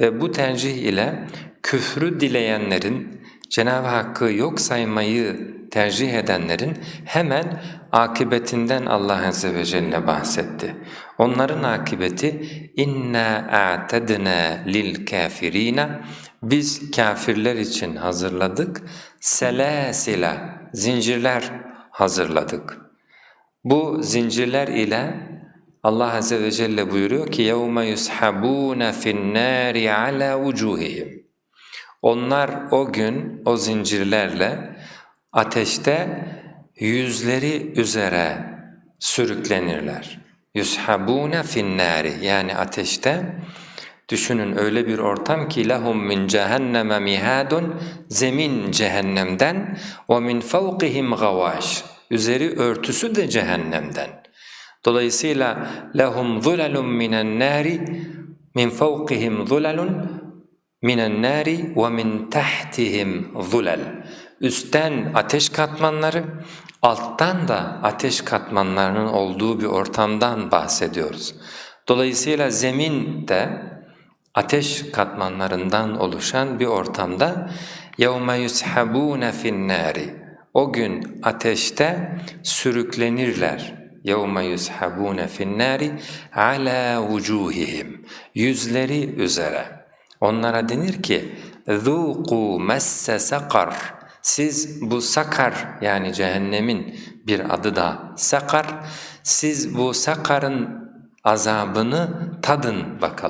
ve bu tercih ile küfrü dileyenlerin, Cenab-ı Hakk'ı yok saymayı tercih edenlerin hemen akıbetinden Allah Azze ve Celle bahsetti. Onların akıbeti inna a'tadna lil kafirina biz kafirler için hazırladık selasila zincirler hazırladık. Bu zincirler ile Allah Azze ve Celle buyuruyor ki يَوْمَ يُسْحَبُونَ فِي النَّارِ عَلَى وُجُوهِهِمْ Onlar o gün o zincirlerle ateşte yüzleri üzere sürüklenirler. يُسْحَبُونَ فِي النَّارِ Yani ateşte düşünün öyle bir ortam ki لَهُمْ مِنْ جَهَنَّمَ مِهَادٌ Zemin cehennemden وَمِنْ فَوْقِهِمْ غَوَاشٍ Üzeri örtüsü de cehennemden. Dolayısıyla lehum zulalun minen nari min fawqihim zulalun minen nari ve min tahtihim zulal. Üstten ateş katmanları, alttan da ateş katmanlarının olduğu bir ortamdan bahsediyoruz. Dolayısıyla zemin de ateş katmanlarından oluşan bir ortamda يَوْمَ يُسْحَبُونَ فِي النَّارِ O gün ateşte sürüklenirler. يَوْمَ يُسْحَبُونَ فِي النَّارِ عَلَى وُجُوهِهِمْ Yüzleri üzere. Onlara denir ki ذُوقُوا مَسَّ سَقَرْ Siz bu sakar yani cehennemin bir adı da sakar. Siz bu sakarın azabını tadın bakalım.